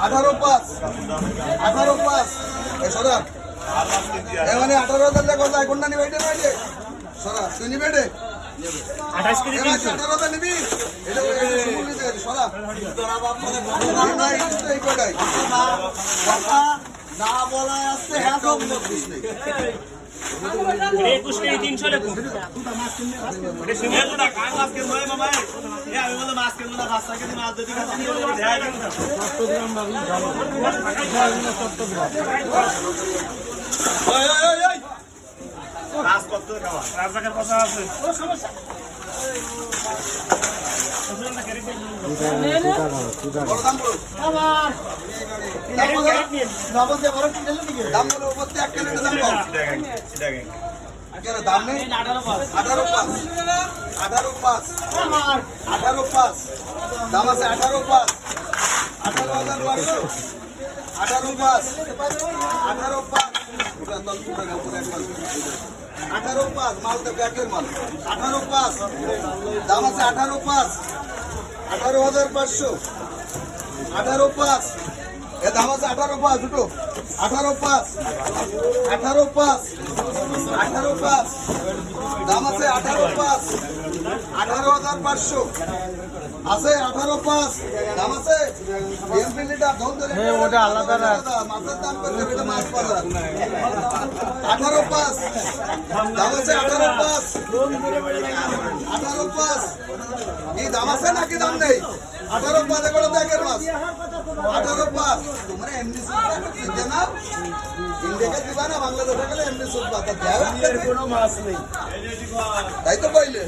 আঠারো পাঁচ। আঠারো পাঁচ। এ সরা এ মানে আঠারো হাজার টাকা কোথায় কোনটা নিবে? এটা নয় সরা তুই নিবে এটা না বলা হ্যাঁ তিনশো রাজবাকের কথা আছে দাম বলো উপর থেকে এক কিলো দাম কেন দাম নেই আঠারো পাঁচ আঠারো পাঁচ আঠারো পাঁচ দাম আছে আঠারো পাঁচ আঠারো হাজার পাঁচশো আঠারো পাঁচ আঠারো পাঁচ। আঠারো পাঁচ মাল তো ব্যাকের মাল আঠারো পাঁচ দাম আছে আঠারো পাঁচ আঠারো হাজার পাঁচশো আঠারো পাঁচ এ দাম আছে আঠারো পাঁচ দুটো আঠারো পাঁচ আঠারো পাঁচ আঠারো পাঁচ। দাম আছে আঠারো পাঁচ। আঠারো হাজার পাঁচশো। আছে আঠারো পাঁচ। দাম আছে ওটা আলাদা মাছের দাম করলে এটা মাছ পাওয়া আঠারো পাঁচ। দাম আছে আঠারো পাঁচ। আঠারো পাঁচ। কি দাম আছে নাকি দাম নেই? আঠারো পাঁচ করে দেখের মাছ আঠারো পাঁচ তোমরা এমনি সুদ না। ইন্ডিয়াকে দিবা না বাংলাদেশে গেলে এমনি নেই। তাই তো কইলে